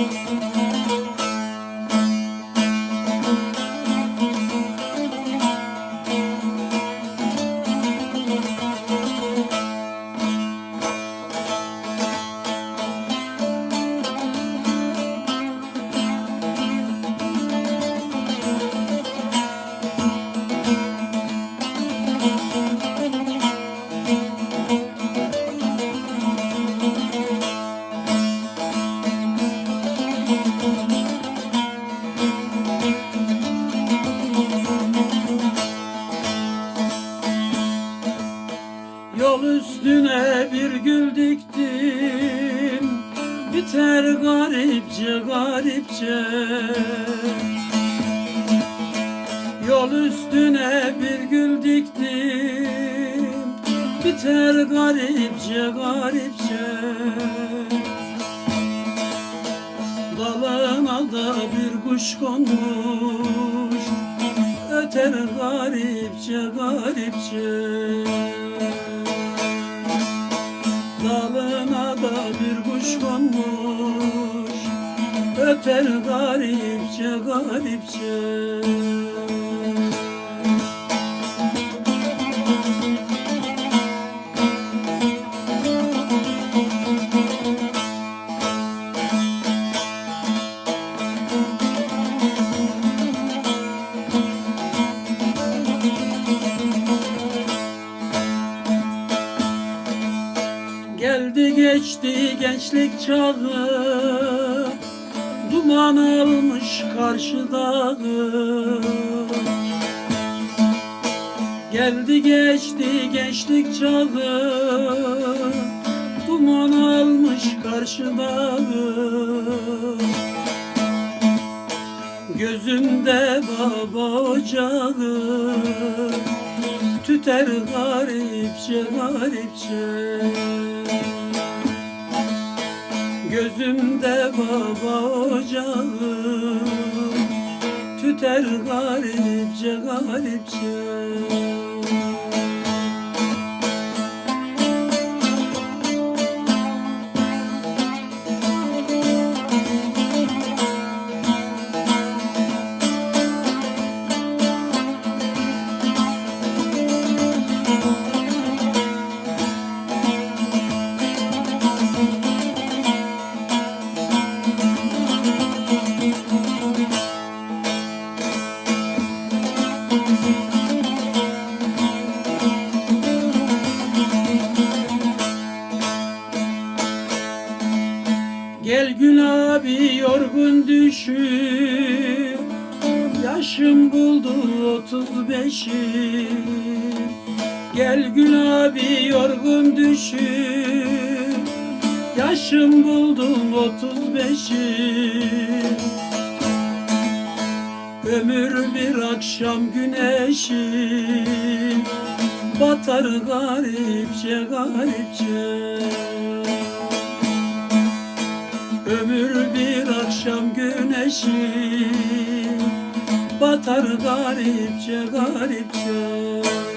Müzik Yol üstüne bir gül diktim. Biter garipçe garipçe. Yol üstüne bir gül diktim. Biter garipçe garipçe. Dalına da bir kuş konmuş. Öter garipçe garipçe Öter garipçe garipçe. Geldi geçti gençlik çağı Duman almış karşı dağı. Geldi geçti gençlik çağı. Duman almış karşı dağı. Gözümde baba ocağı. Tüter garipçe garipçe Gözümde baba ocağı Tüter garipçe garipçe Gel Gül abi yorgun düşür Yaşım buldu otuz beşi. Gel Gül abi yorgun düşür Yaşım buldum otuz beşi. Ömür bir akşam güneşi. Batar garipçe garipçe Ömür bir akşam güneşi Batar garipçe garipçe